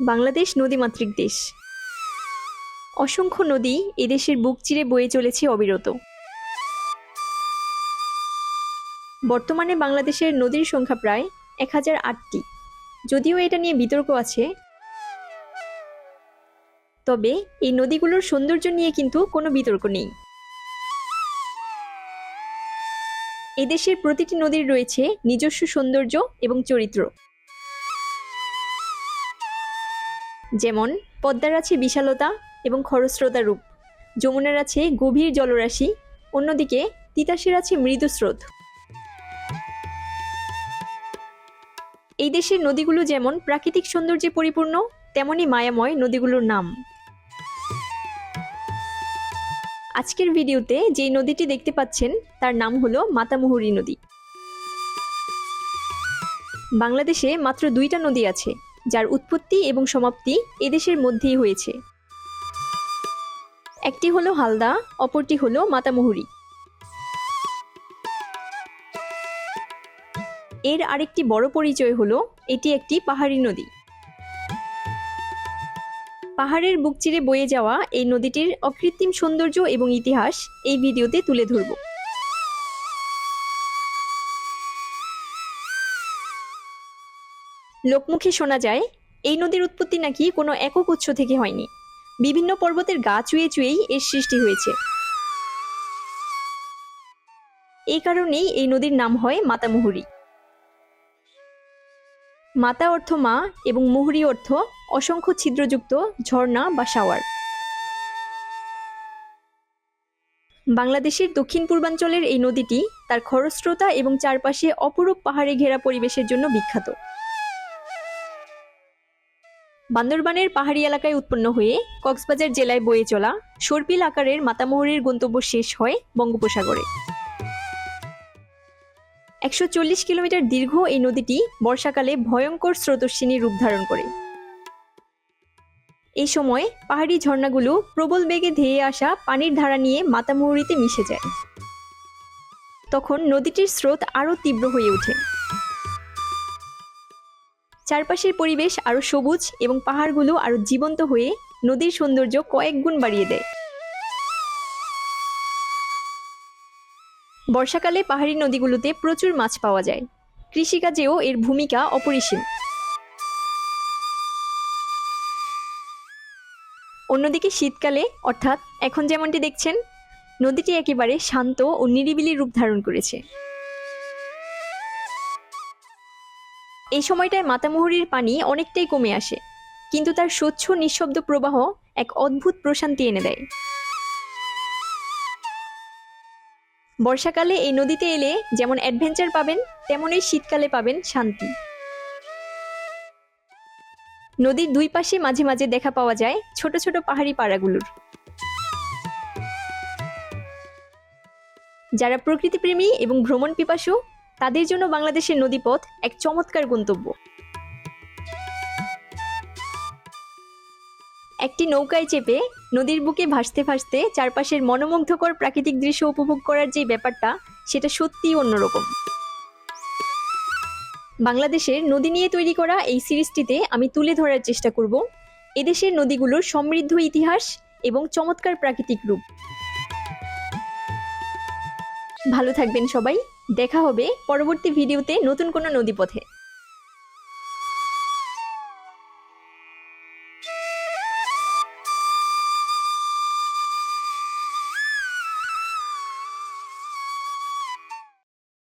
বাংলাদেশ নদীমাতৃক দেশ। অসংখ্য নদী এদেশের বুক চিরে বয়ে চলেছে অবিরত। বর্তমানে বাংলাদেশের নদীর সংখ্যা প্রায় এক হাজার আটটি। যদিও এটা নিয়ে বিতর্ক আছে। তবে এই নদীগুলোর সৌন্দর্য নিয়ে কিন্তু কোনো বিতর্ক নেই। এদেশের প্রতিটি নদীর রয়েছে নিজস্ব সৌন্দর্য এবং চরিত্র। যেমন পদ্মার আছে বিশালতা এবং খরস্রোতা রূপ, যমুনার আছে গভীর জলরাশি, অন্যদিকে তিতাসের আছে মৃদু স্রোত এই দেশের নদীগুলো যেমন প্রাকৃতিক সৌন্দর্যে পরিপূর্ণ, তেমনি মায়াময় নদীগুলোর নাম। আজকের ভিডিওতে যেই নদীটি দেখতে পাচ্ছেন, তার নাম হলো মাতামুহুরী নদী। বাংলাদেশে মাত্র দুইটা নদী আছে। যার উৎপত্তি এবং সমাপ্তি এদেশের মধ্যেই হয়েছে। একটি হলো হালদা, অপরটি হলো মাতামুহুরী। এর আরেকটি বড় পরিচয় হলো এটি একটি পাহাড়ি নদী। পাহাড়ের বুক চিরে বয়ে যাওয়া এই নদীটির অকৃত্রিম সৌন্দর্য এবং ইতিহাস এই ভিডিওতে তুলে ধরব। লোকমুখে শোনা যায়, এই নদীর উৎপত্তি নাকি কোনো একক উৎস থেকে হয়নি। বিভিন্ন পর্বতের গা চুয়ে চুয়েই এর সৃষ্টি হয়েছে। এই কারণেই এই নদীর নাম হয় মাতামুহুরী। মাতা অর্থ মা এবং মুহুরী অর্থ অসংখ্য ছিদ্রযুক্ত ঝর্ণা বা শাওয়ার। বাংলাদেশের দক্ষিণ পূর্বাঞ্চলের এই নদীটি তার খরস্রোতা এবং চারপাশে অপরূপ পাহাড়ে ঘেরা পরিবেশের জন্য বিখ্যাত। বান্দরবানের পাহাড়ি এলাকায় উৎপন্ন হয়ে কক্সবাজার জেলায় বয়ে চলা সর্পিল আকারের মাতামুহুরীর গন্তব্য শেষ হয় বঙ্গোপসাগরে। একশো চল্লিশ কিলোমিটার দীর্ঘ এই নদীটি বর্ষাকালে ভয়ঙ্কর স্রোতস্বিনী রূপ ধারণ করে। এই সময় পাহাড়ি ঝর্ণাগুলো প্রবল বেগে ধেয়ে আসা পানির ধারা নিয়ে মাতামুহুরিতে মিশে যায়। তখন নদীটির স্রোত আরও তীব্র হয়ে ওঠে। চারপাশের পরিবেশ আরও সবুজ এবং পাহাড়গুলো আরও জীবন্ত হয়ে নদীর সৌন্দর্য কয়েক গুণ বাড়িয়ে দেয়। বর্ষাকালে পাহাড়ি নদীগুলোতে প্রচুর মাছ পাওয়া যায়। কৃষিকাজেও এর ভূমিকা অপরিসীম। অন্যদিকে শীতকালে, অর্থাৎ এখন যেমনটি দেখছেন, নদীটি একেবারে শান্ত ও নিরিবিলি রূপ ধারণ করেছে। এই সময়টায় মাতামুহুরীর পানি অনেকটাই কমে আসে, কিন্তু তার স্বচ্ছ নিঃশব্দ প্রবাহ এক অদ্ভুত প্রশান্তি এনে দেয়। বর্ষাকালে এই নদীতে এলে যেমন অ্যাডভেঞ্চার পাবেন, তেমনই শীতকালে পাবেন শান্তি। নদীর দুই পাশে মাঝে মাঝে দেখা পাওয়া যায় ছোট ছোট পাহাড়ি পাড়াগুলোর। যারা প্রকৃতিপ্রেমী এবং ভ্রমণ পিপাসু তাদের জন্য বাংলাদেশের নদীপথ এক চমৎকার গন্তব্য। একটি নৌকায় চেপে নদীর বুকে ভাসতে ভাসতে চারপাশের মনোমুগ্ধকর প্রাকৃতিক দৃশ্য উপভোগ করার যে ব্যাপারটা, সেটা সত্যিই অন্যরকম। বাংলাদেশের নদী নিয়ে তৈরি করা এই সিরিজটিতে আমি তুলে ধরার চেষ্টা করব। এদেশের নদীগুলোর সমৃদ্ধ ইতিহাস এবং চমৎকার প্রাকৃতিক রূপ। ভালো থাকবেন সবাই। দেখা হবে পরবর্তী ভিডিওতে নতুন কোনো নদীপথে।